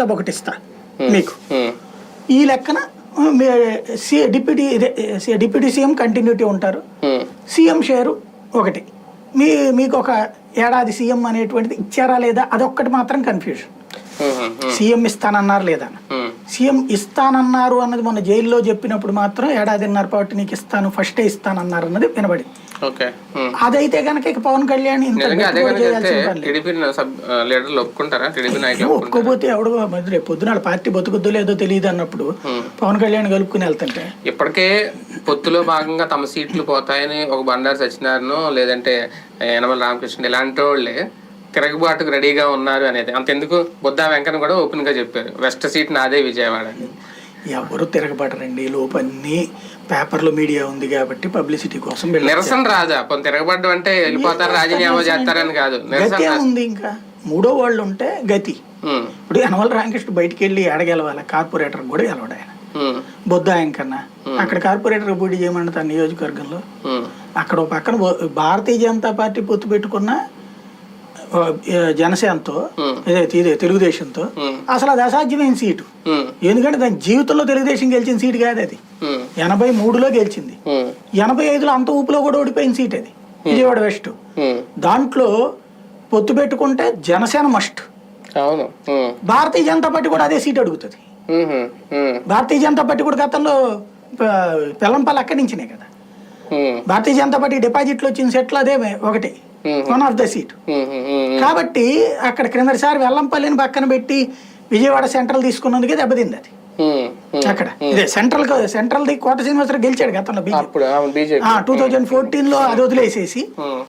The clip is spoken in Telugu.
రాజ్యసభ ఒకటి ఇస్తా మీకు. ఈ లెక్కన మీ సి- డిప్యూటీ డిప్యూటీ సీఎం కంటిన్యూటీ ఉంటారు. సీఎం షేరు ఒకటి. మీ మీకు ఒక ఏడాది సీఎం అనేటువంటిది ఇచ్చారా లేదా? అదొక్కటి మాత్రం కన్ఫ్యూజన్. సీఎం ఇస్తానన్నారు లేదా? సీఎం ఇస్తానన్నారు అన్నది మొన్న జైల్లో చెప్పినప్పుడు మాత్రం ఏడాదిన్నర పాటు నీకు ఇస్తాను ఫస్టే ఇస్తానన్నారు అన్నది వినబడి ఓకే ఉమ్. అదైతే కనుక ఇక పవన్ కళ్యాణ్ ఒప్పుకోపోతే ఎవడు రేపు పొద్దున పార్టీ బతుకుద్దో లేదో తెలియదు అన్నప్పుడు పవన్ కళ్యాణ్ కలుపుకుని వెళ్తుంటే. ఇప్పటికే పొత్తులో భాగంగా తమ సీట్లు పోతాయని ఒక బండారు సత్యనారాయణ లేదంటే యనమల రామకృష్ణ ఇలాంటి వాళ్ళే తిరగబాటుకు రెడీగా ఉన్నారు అనేది. అంతెందుకు బుద్ధా వెంకన్న కూడా ఓపెన్గా చెప్పారు. వెస్ట్ సీట్ నాదే విజయవాడ అని. ఎవరు తిరగబడరండి. లోపు అన్ని పేపర్లో మీడియా ఉంది కాబట్టి పబ్లిసిటీ కోసం. నిరసన రాదా పొంది తిరగబడ్డం అంటే వెళ్ళిపోతారు రాజీనామా చేస్తారని కాదు. గతి ఉంది ఇంకా? మూడో వాళ్ళు ఉంటే గతి. ఇప్పుడు యనమల రామకృష్ణ బయటికి వెళ్ళి ఎడగెలవాలి కార్పొరేటర్ కూడా గెలవడు ఆయన. కన్నా. అక్కడ కార్పొరేటర్ పోటీ చేయమన్న తన నియోజకవర్గంలో అక్కడ ఒక పక్కన భారతీయ జనతా పార్టీ పొత్తు పెట్టుకున్న జనసేనతో. ఇదే తెలుగుదేశంతో. అసలు అది అసాధ్యమైన సీటు. ఎందుకంటే దాని జీవితంలో తెలుగుదేశం గెలిచిన సీటు కాదు అది. ఎనభై మూడులో గెలిచింది. ఎనభై ఐదులో అంత ఊపులో కూడా ఓడిపోయిన సీట్ అది విజయవాడ వెస్ట్. దాంట్లో పొత్తు పెట్టుకుంటే జనసేన మస్ట్. అవును. భారతీయ జనతా పార్టీ కూడా అదే సీట్ అడుగుతుంది. భారతీయ జనతా పార్టీ కూడా గతంలో పెల్లంపల్లి అక్కడి నుంచినే కదా. భారతీయ జనతా పార్టీ డిపాజిట్లు వచ్చిన సెట్లు అదే ఒకటి. వన్ ఆఫ్ ద సీట్ కాబట్టి అక్కడ క్రిందటిసారి వెల్లంపల్లిని పక్కన పెట్టి విజయవాడ సెంట్రల్ తీసుకున్నందుకే దెబ్బతింది అది. ఉమ్. అక్కడ. ఇదే central central the Kota Srinivasarao గెలిచాడు గతంలో టూ థౌజండ్ ఫోర్టీన్లో అది వదిలేసేసి ఉమ్,